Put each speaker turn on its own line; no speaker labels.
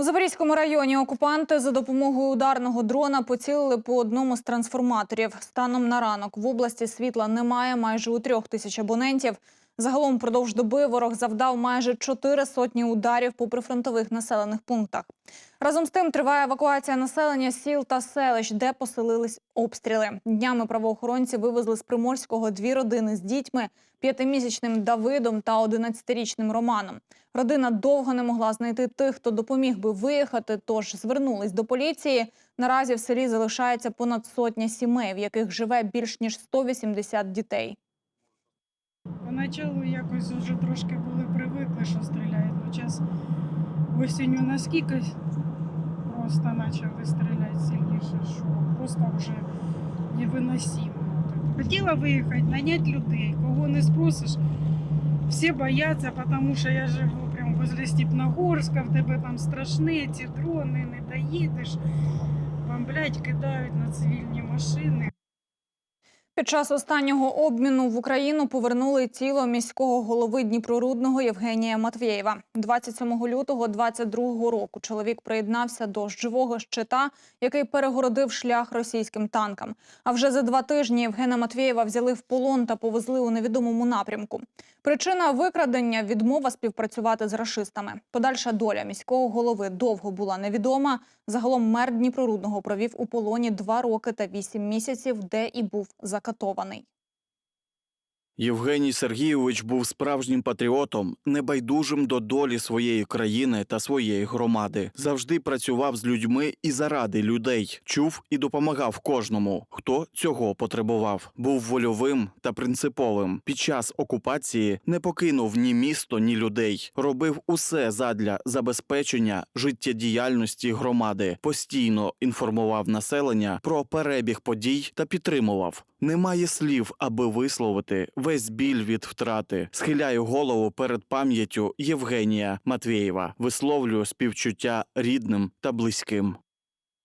У Запорізькому районі окупанти за допомогою ударного дрона поцілили по одному з трансформаторів. Станом на ранок в області світла немає майже у трьох тисяч абонентів. Загалом впродовж доби ворог завдав майже чотири сотні ударів по прифронтових населених пунктах. Разом з тим триває евакуація населення сіл та селищ, де поселились обстріли. Днями правоохоронці вивезли з Приморського дві родини з дітьми – п'ятимісячним Давидом та 11-річним Романом. Родина довго не могла знайти тих, хто допоміг би виїхати, тож звернулись до поліції. Наразі в селі залишається понад сотня сімей, в яких живе більш ніж 180 дітей.
Поначалу якось вже трошки були привикли, що стріляють. Ну, час осінню наскільки просто почали стріляти сильніше, що просто вже невиносимо. Хотіла виїхати, наняти людей, кого не спросиш. Всі бояться, тому що я живу прямо возле Степногорська, в тебе там страшні ці дрони, не доїдеш. Бомблять, кидають на цивільні машини.
Під час останнього обміну в Україну повернули тіло міського голови Дніпрорудного Євгенія Матвєєва. 27 лютого 22 року чоловік приєднався до живого щита, який перегородив шлях російським танкам. А вже за два тижні Євгена Матвєєва взяли в полон та повезли у невідомому напрямку. Причина викрадення відмова співпрацювати з рашистами. Подальша доля міського голови довго була невідома. Загалом мер Дніпрорудного провів у полоні два роки та вісім місяців, де і був закатований.
Євгеній Сергійович був справжнім патріотом, небайдужим до долі своєї країни та своєї громади. Завжди працював з людьми і заради людей, чув і допомагав кожному, хто цього потребував. Був вольовим та принциповим. Під час окупації не покинув ні місто, ні людей. Робив усе задля забезпечення життєдіяльності громади. Постійно інформував населення про перебіг подій та підтримував. Немає слів, аби висловити весь біль від втрати. Схиляю голову перед пам'яттю Євгенія Матвєєва. Висловлюю співчуття рідним та близьким.